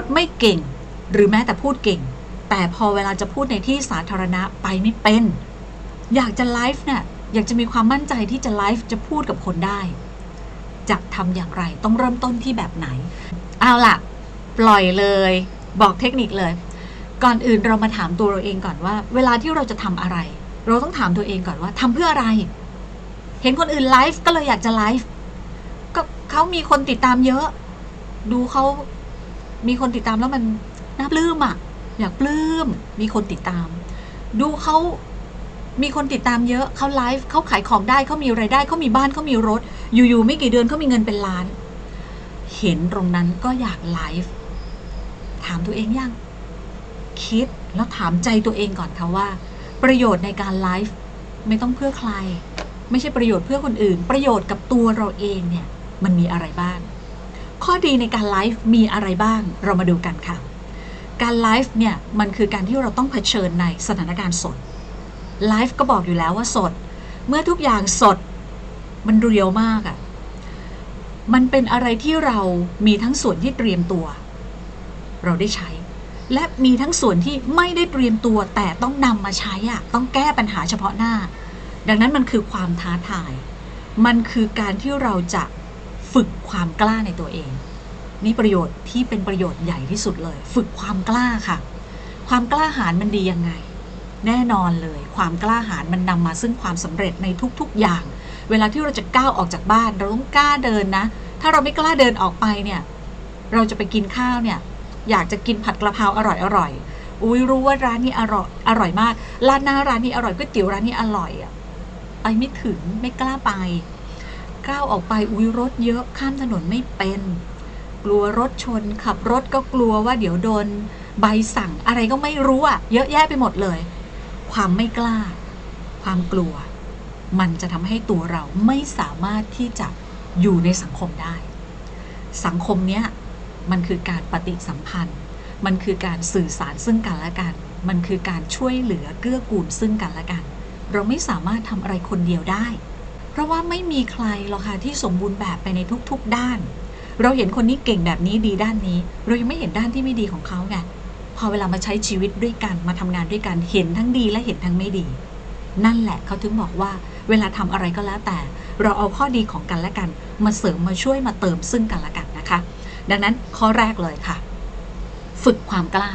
ดไม่เก่ง หรือแม้แต่พูดเก่ง แต่พอเวลาจะพูดในที่สาธารณะไปไม่เป็น อยากจะไลฟ์เนี่ยอยากจะมีความมั่นใจที่จะไลฟ์จะพูดกับคนได้ จะทำอย่างไรต้องเริ่มต้นที่แบบไหน เอาล่ะ ปล่อยเลย บอกเทคนิคเลย ก่อนอื่นเรามาถามตัวเราเองก่อนว่า เวลาที่เราจะทำอะไร เราต้องถามตัวเองก่อนว่าทำเพื่ออะไร เห็นคนอื่นไลฟ์ก็เลยอยากจะไลฟ์ก็เขามีคนติดตามเยอะ ดูเขา มีคนติดตามแล้วมันน่าปลื้มอะอยากปลื้ม มีคนติดตาม ดูเขามีคนติดตามเยอะเขาไลฟ์เขาขายของได้เขามีไรายได้เขามีบ้านเขามีรถ อยู่ๆไม่กี่เดือนเขามีเงินเป็นล้าน เห็นตรงนั้นก็อยากไลฟ์ถามตัวเองยังคิดแล้วถามใจตัวเองก่อนค่ะว่า ประโยชน์ในการไลฟ์ไม่ต้องเพื่อใคร ไม่ใช่ประโยชน์เพื่อคนอื่น ประโยชน์กับตัวเราเองเนี่ย มันมีอะไรบ้าง ข้อดีในการไลฟ์มีอะไรบ้าง เรามาดูกันค่ะ การไลฟ์เนี่ย มันคือการที่เราต้องเผชิญในสถานการณ์สด ไลฟ์ก็บอกอยู่แล้วว่าสด เมื่อทุกอย่างสด มันเรียวมากอะ่ะ มันเป็นอะไรที่เรามีทั้งส่วนที่เตรียมตัว เราได้ใช้ และมีทั้งส่วนที่ไม่ได้เตรียมตัวแต่ต้องนำมาใช้อะต้องแก้ปัญหาเฉพาะหน้า ดังนั้นมันคือความท้าทาย มันคือการที่เราจะ ฝึกความกล้าในตัวเอง นี่ประโยชน์ที่เป็นประโยชน์ใหญ่ที่สุดเลย ฝึกความกล้าค่ะ ความกล้าหาญมันดียังไง แน่นอนเลย ความกล้าหาญมันนำมาซึ่งความสำเร็จในทุกๆอย่าง เวลาที่เราจะก้าวออกจากบ้าน เราต้องกล้าเดินนะ ถ้าเราไม่กล้าเดินออกไปเนี่ย เราจะไปกินข้าวเนี่ย อยากจะกินผัดกระเพราอร่อยอร่อยๆอุ้ยรู้ว่าร้านนี้อร่อยอร่อยมากร้านหน้าร้านนี้อร่อยก๋วยเตี๋ยวร้านนี้อร่อยอะไปไม่ถึงไม่กล้าไป ก้าวออกไปอุ้ยรถเยอะข้ามถนนไม่เป็น กลัวรถชน ขับรถก็กลัวว่าเดี๋ยวโดน ใบสั่งอะไรก็ไม่รู้อะเยอะแยะไปหมดเลย ความไม่กล้า ความกลัว มันจะทำให้ตัวเราไม่สามารถที่จะอยู่ในสังคมได้ สังคมเนี้ยมันคือการปฏิสัมพันธ์ มันคือการสื่อสารซึ่งกันและกัน มันคือการช่วยเหลือเกื้อกูลซึ่งกันและกัน เราไม่สามารถทำอะไรคนเดียวได้ เพราะว่าไม่มีใครหรอกค่ะที่สมบูรณ์แบบไปในทุกๆด้าน เราเห็นคนนี้เก่งแบบนี้ดีด้านนี้ เรายังไม่เห็นด้านที่ไม่ดีของเขาไงพอเวลามาใช้ชีวิตด้วยกันมาทำงานด้วยกันเห็นทั้งดีและเห็นทั้งไม่ดี นั่นแหละเขาถึงบอกว่า เวลาทำอะไรก็แล้วแต่ เราเอาข้อดีของกันและกัน มาเสริมมาช่วยมาเติมซึ่งกันและกันนะคะ ดังนั้นข้อแรกเลยค่ะ ฝึกความกล้า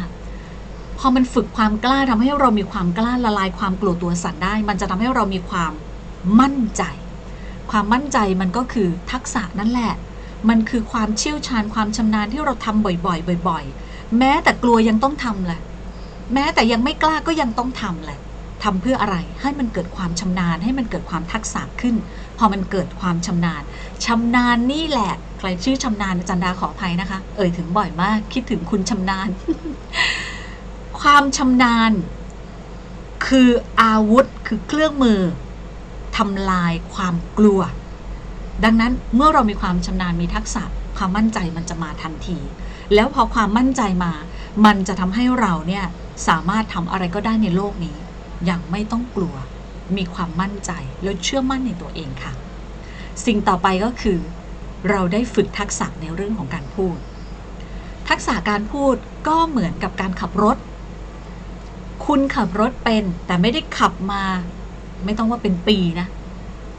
พอมันฝึกความกล้าทำให้เรามีความกล้าละลายความกลัวตัวสั่นได้ มันจะทำให้เรามีความมั่นใจ ความมั่นใจมันก็คือทักษะนั่นแหละ มันคือความเชี่ยวชาญความชำนาญที่เราทำบ่อยๆ บ่อย ๆ แม้แต่กลัวยังต้องทำแหละแม้แต่ยังไม่กล้าก็ยังต้องทำแหละทำเพื่ออะไรให้มันเกิดความชำนาญ ให้มันเกิดความทักษะขึ้น พอมันเกิดความชำนาญชำนาญนี่แหละ ใครชื่อชำนาญจันดาขออภัยนะคะ เอ่ยถึงบ่อยมาก คิดถึงคุณชำนาญ ความชำนาญ คืออาวุธคือเครื่องมือ ทำลายความกลัว ดังนั้นเมื่อเรามีความชำนาญมีทักษะความมั่นใจมันจะมาทันที แล้วพอความมั่นใจมา มันจะทำให้เราเนี่ยสามารถทำอะไรก็ได้ในโลกนี้ อย่างไม่ต้องกลัว มีความมั่นใจแล้วเชื่อมั่นในตัวเองค่ะ สิ่งต่อไปก็คือ เราได้ฝึกทักษะในเรื่องของการพูด ทักษะการพูดก็เหมือนกับการขับรถ คุณขับรถเป็นแต่ไม่ได้ขับมา ไม่ต้องว่าเป็นปีนะ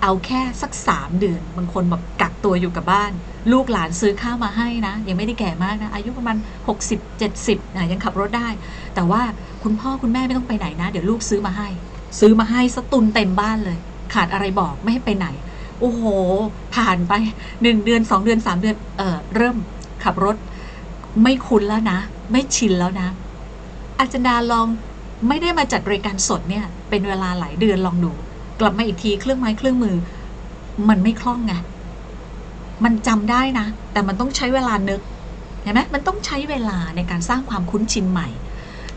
เอาแค่สักสามเดือน บางคนแบบกักตัวอยู่กับบ้าน ลูกหลานซื้อข้าวมาให้นะ ยังไม่ได้แก่มากนะ อายุประมาณ 60 70นะยังขับรถได้ แต่ว่าคุณพ่อคุณแม่ไม่ต้องไปไหนนะ เดี๋ยวลูกซื้อมาให้ ซื้อมาให้สตุนเต็มบ้านเลย ขาดอะไรบอกไม่ให้ไปไหน โอ้โห ผ่านไปหนึ่งเดือนสองเดือนสามเดือนเออเริ่มขับรถไม่คุ้นแล้วนะ ไม่ชินแล้วนะ อาจารย์ดาลองไม่ได้มาจัดรายการสดเนี่ย เป็นเวลาหลายเดือนลองดู กลับมาอีกทีเครื่องไม้เครื่องมือ มันไม่คล่องไงมันจำได้นะ แต่มันต้องใช้เวลานึกเห็นไหมมันต้องใช้เวลาในการสร้างความคุ้นชินใหม่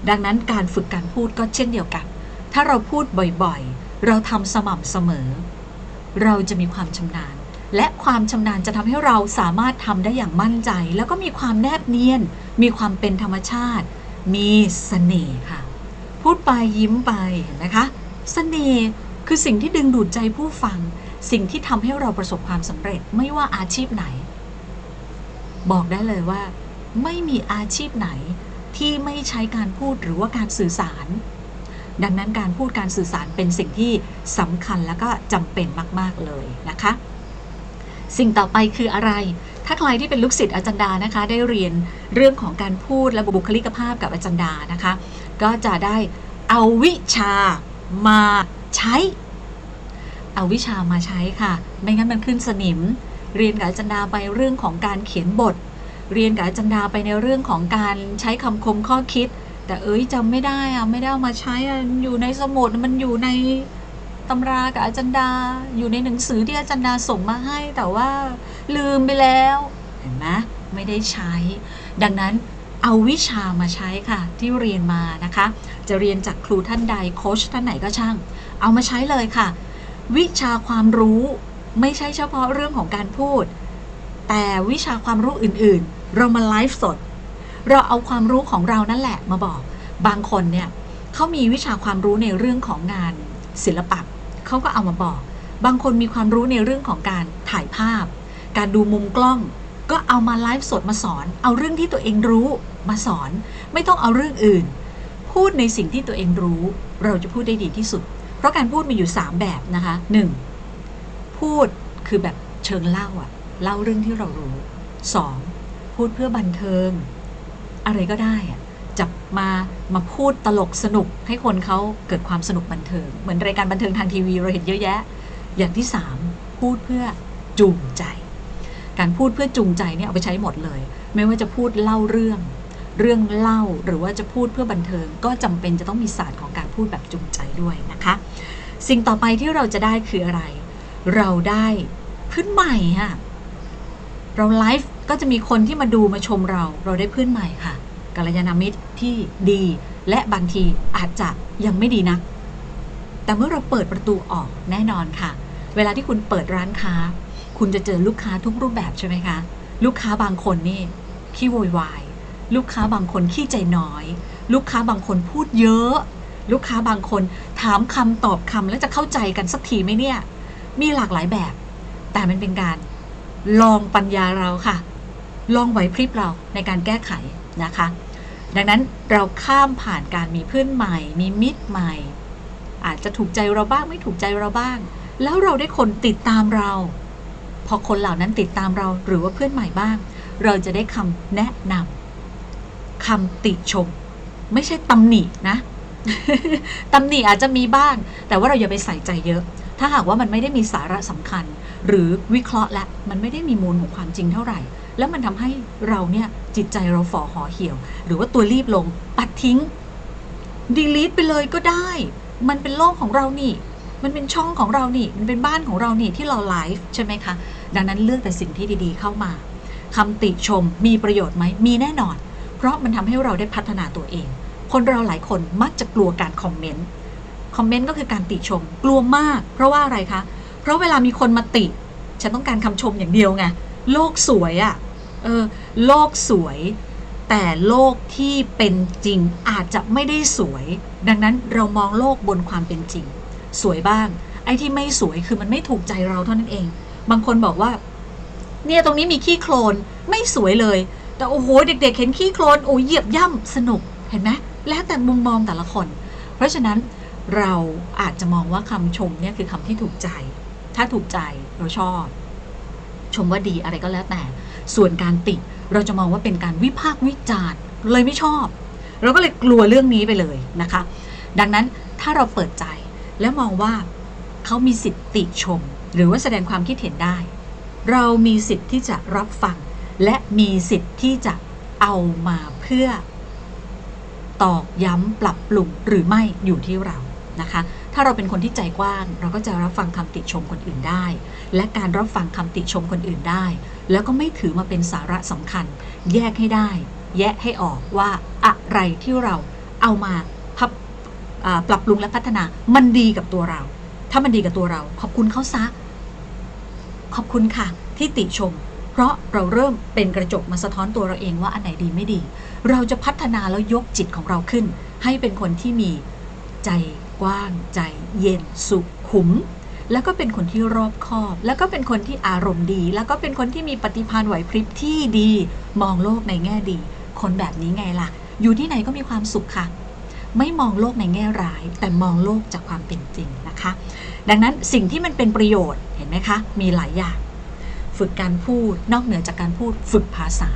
ดังนั้นการฝึกการพูดก็เช่นเดียวกัน ถ้าเราพูดบ่อยๆ เราทำสม่ำเสมอ เราจะมีความชำนาญ และความชำนาญจะทำให้เราสามารถทำได้อย่างมั่นใจ แล้วก็มีความแนบเนียน มีความเป็นธรรมชาติ มีเสน่ห์ค่ะ พูดไปยิ้มไปนไหมคะเสน่ห์คือสิ่งที่ดึงดูดใจผู้ฟัง สิ่งที่ทำให้เราประสบความสำเร็จไม่ว่าอาชีพไหน บอกได้เลยว่า ไม่มีอาชีพไหนที่ไม่ใช้การพูดหรือว่าการสื่อสาร ดังนั้นการพูดการสื่อสารเป็นสิ่งที่สำคัญและก็จำเป็นมาก ๆ เลยนะคะ สิ่งต่อไปคืออะไร ถ้าใครที่เป็นลูกศิษย์อาจารย์ดานะคะ ได้เรียนเรื่องของการพูดและบุคลิกภาพกับอาจารย์ดานะคะ ก็จะได้เอาวิชามาใช้ เอาวิชามาใช้ค่ะ ไม่งั้นมันขึ้นสนิม เรียนกับอาจารย์ดาไปเรื่องของการเขียนบท เรียนกับอาจารย์ดาไปในเรื่องของการใช้คำคมข้อคิด แต่เอ้ยจำไม่ได้อะไม่ได้เอามาใช้อะอยู่ในสมุดมันอยู่ใน ตำรากับอาจารย์ดา อยู่ในหนังสือที่อาจารย์ดาส่งมาให้ แต่ว่าลืมไปแล้ว เห็นไหมไม่ได้ใช้ ดังนั้นเอาวิชามาใช้ค่ะ ที่เรียนมานะคะ จะเรียนจากครูท่านใดโค้ชท่านไหนก็ช่าง เอามาใช้เลยค่ะ วิชาความรู้ไม่ใช่เฉพาะเรื่องของการพูด แต่วิชาความรู้อื่นๆ เรามาไลฟ์สด เราเอาความรู้ของเรานั่นแหละมาบอก บางคนเนี่ยเขามีวิชาความรู้ในเรื่องของงานศิลปะ เขาก็เอามาบอก บางคนมีความรู้ในเรื่องของการถ่ายภาพ การดูมุมกล้อง ก็เอามาไลฟ์สดมาสอน เอาเรื่องที่ตัวเองรู้มาสอน ไม่ต้องเอาเรื่องอื่น พูดในสิ่งที่ตัวเองรู้ เราจะพูดได้ดีที่สุด เพราะการพูดมีอยู่ 3 แบบนะคะ 1. พูดคือแบบเชิงเล่าอะเล่าเรื่องที่เรารู้ 2. พูดเพื่อบันเทิง อะไรก็ได้อะ จับมามาพูดตลกสนุกให้คนเขาเกิดความสนุกบันเทิง เหมือนรายการบันเทิงทางทีวีเราเห็นเยอะแยะ อย่างที่ 3 พูดเพื่อจูงใจ การพูดเพื่อจูงใจเนี่ยเอาไปใช้หมดเลย ไม่ว่าจะพูดเล่าเรื่อง เรื่องเล่าหรือว่าจะพูดเพื่อบันเทิง ก็จำเป็นจะต้องมีศาสตร์ของการพูดแบบจูงใจด้วยนะคะ สิ่งต่อไปที่เราจะได้คืออะไร เราได้เพื่อนใหม่ค่ะเราไลฟ์ก็จะมีคนที่มาดูมาชมเรา เราได้เพื่อนใหม่ค่ะกัลยาณมิตร ที่ดี และบางทีอาจจะยังไม่ดีนัก แต่เมื่อเราเปิดประตูออกแน่นอนค่ะ เวลาที่คุณเปิดร้านค้า คุณจะเจอลูกค้าทุกรูปแบบใช่ไหมคะ ลูกค้าบางคนนี่ขี้โวยวายลูกค้าบางคนขี้ใจน้อย ลูกค้าบางคนพูดเยอะ ลูกค้าบางคนถามคำตอบคำแล้วจะเข้าใจกันสักทีไหมเนี่ย มีหลากหลายแบบ แต่มันเป็นการลองปัญญาเราค่ะ ลองไหวพริบเราในการแก้ไขนะคะ ดังนั้นเราข้ามผ่านการมีเพื่อนใหม่ มีมิตรใหม่ อาจจะถูกใจเราบ้างไม่ถูกใจเราบ้าง แล้วเราได้คนติดตามเรา พอคนเหล่านั้นติดตามเราหรือว่าเพื่อนใหม่บ้าง เราจะได้คำแนะนำคำติชม ไม่ใช่ตำหนินะตำหนิอาจจะมีบ้าง แต่ว่าเราอย่าไปใส่ใจเยอะ ถ้าหากว่ามันไม่ได้มีสาระสำคัญ หรือวิเคราะห์และมันไม่ได้มีมูลของความจริงเท่าไหร่ แล้วมันทำให้เราเนี่ยจิตใจเราฝ่อห่อเหี่ยว หรือว่าตัวรีบลงปัดทิ้งดีลีทไปเลยก็ได้ มันเป็นโลกของเรานี่ มันเป็นช่องของเรานี่ มันเป็นบ้านของเรานี่ที่เราไลฟ์ใช่ไหมคะ ดังนั้นเลือกแต่สิ่งที่ดีๆเข้ามาคำติชมมีประโยชน์ไหม มีแน่นอน เพราะมันทำให้เราได้พัฒนาตัวเอง คนเราหลายคนมักจะกลัวการคอมเมนต์ คอมเมนต์ก็คือการติชม กลัวมาก เพราะว่าอะไรคะ เพราะเวลามีคนมาติ ฉันต้องการคำชมอย่างเดียวไง โลกสวยอะ่ะ เออโลกสวย แต่โลกที่เป็นจริงอาจจะไม่ได้สวย ดังนั้นเรามองโลกบนความเป็นจริง สวยบ้าง ไอ้ที่ไม่สวยคือมันไม่ถูกใจเราเท่านั้นเอง บางคนบอกว่า เนี่ยตรงนี้มีขี้โคลนไม่สวยเลย แต่โอ้โหเด็ก ๆ เห็นขี้โคลนโอ้ยเหยียบย่ำสนุกเห็นไหมแล้วแต่มุมมองแต่ละคน เพราะฉะนั้นเราอาจจะมองว่าคำชมเนี่ยคือคำที่ถูกใจ ถ้าถูกใจเราชอบ ชมว่าดีอะไรก็แล้วแต่ ส่วนการติเราจะมองว่าเป็นการวิพากษ์วิจารณ์เลยไม่ชอบ เราก็เลยกลัวเรื่องนี้ไปเลยนะคะ ดังนั้นถ้าเราเปิดใจแล้วมองว่าเขามีสิทธิติชม หรือว่าแสดงความคิดเห็นได้ เรามีสิทธิ์ที่จะรับฟัง และมีสิทธิ์ที่จะเอามาเพื่อ ตอกย้ำปรับปรุงหรือไม่อยู่ที่เรานะคะ ถ้าเราเป็นคนที่ใจกว้าง เราก็จะรับฟังคำติชมคนอื่นได้ และการรับฟังคำติชมคนอื่นได้ แล้วก็ไม่ถือมาเป็นสาระสำคัญ แยกให้ได้ แยกให้ออกว่าอะไรที่เราเอามาพับปรับปรุงและพัฒนามันดีกับตัวเรา ถ้ามันดีกับตัวเรา ขอบคุณเขาซะ ขอบคุณค่ะ ที่ติชม เพราะเราเริ่มเป็นกระจกมาสะท้อนตัวเราเองว่าอันไหนดีไม่ดี เราจะพัฒนาแล้วยกจิตของเราขึ้น ให้เป็นคนที่มีใจ กว้างใจเย็นสุขุม แล้วก็เป็นคนที่รอบคอบ แล้วก็เป็นคนที่อารมณ์ดี แล้วก็เป็นคนที่มีปฏิภาณไหวพริบที่ดี มองโลกในแง่ดี คนแบบนี้ไงล่ะ อยู่ที่ไหนก็มีความสุขค่ะ ไม่มองโลกในแง่ร้าย แต่มองโลกจากความเป็นจริงนะคะ ดังนั้นสิ่งที่มันเป็นประโยชน์เห็นไหมคะ มีหลายอย่าง ฝึกการพูดนอกเหนือจากการพูดฝึกภาษา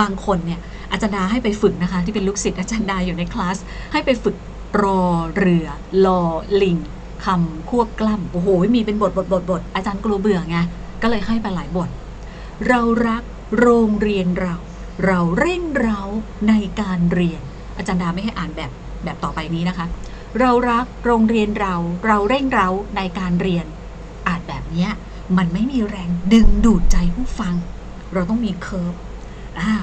บางคนเนี่ยอาจารย์ดาให้ไปฝึกนะคะ ที่เป็นลูกศิษย์อาจารย์ดาอยู่ในคลาสให้ไปฝึก รอเรือลอลิงคำควบกล้ำโอ้โห มีเป็นบทบทบทบทอาจารย์กลัวเบื่อไงก็เลยให้ไปหลายบท เรารักโรงเรียนเรา เราเร่งเราในการเรียน อาจารย์ดาไม่ให้อ่านแบบแบบต่อไปนี้นะคะ เรารักโรงเรียนเรา เราเร่งเราในการเรียน อ่านแบบนี้มันไม่มีแรงดึงดูดใจผู้ฟัง เราต้องมีเคิร์ฟ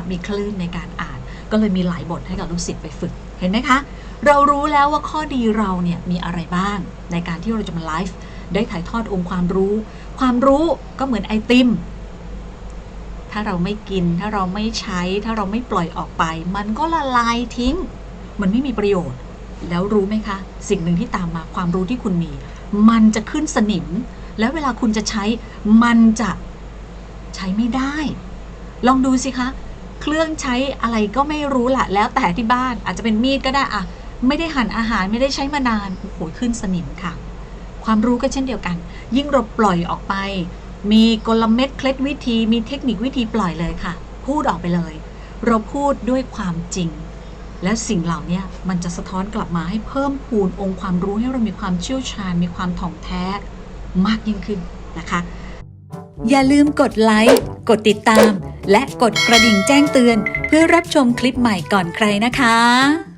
มีคลื่นในการอ่าน ก็เลยมีหลายบทให้กับลูกศิษย์ไปฝึก เห็นไหมคะ เรารู้แล้วว่าข้อดีเราเนี่ยมีอะไรบ้าง ในการที่เราจะมาไลฟ์ได้ถ่ายทอดองค์ความรู้ ความรู้ก็เหมือนไอติม ถ้าเราไม่กิน ถ้าเราไม่ใช้ ถ้าเราไม่ปล่อยออกไป มันก็ละลายทิ้ง มันไม่มีประโยชน์ แล้วรู้ไหมคะ สิ่งหนึ่งที่ตามมาความรู้ที่คุณมี มันจะขึ้นสนิม แล้วเวลาคุณจะใช้ มันจะใช้ไม่ได้ ลองดูสิคะ เครื่องใช้อะไรก็ไม่รู้ละแล้วแต่ที่บ้านอาจจะเป็นมีดก็ได้อะ ไม่ได้หั่นอาหารไม่ได้ใช้มานานโอ้โหขึ้นสนิมค่ะ ความรู้ก็เช่นเดียวกัน ยิ่งเราปล่อยออกไป มีกลเม็ดเคล็ดวิธี มีเทคนิควิธีปล่อยเลยค่ะ พูดออกไปเลย เราพูดด้วยความจริง และสิ่งเหล่านี้มันจะสะท้อนกลับมาให้เพิ่มพูนองค์ความรู้ให้เรามีความเชี่ยวชาญ มีความถ่องแท้มากยิ่งขึ้นนะคะอย่าลืมกดไลค์ กดติดตาม และกดกระดิ่งแจ้งเตือน เพื่อรับชมคลิปใหม่ก่อนใครนะคะ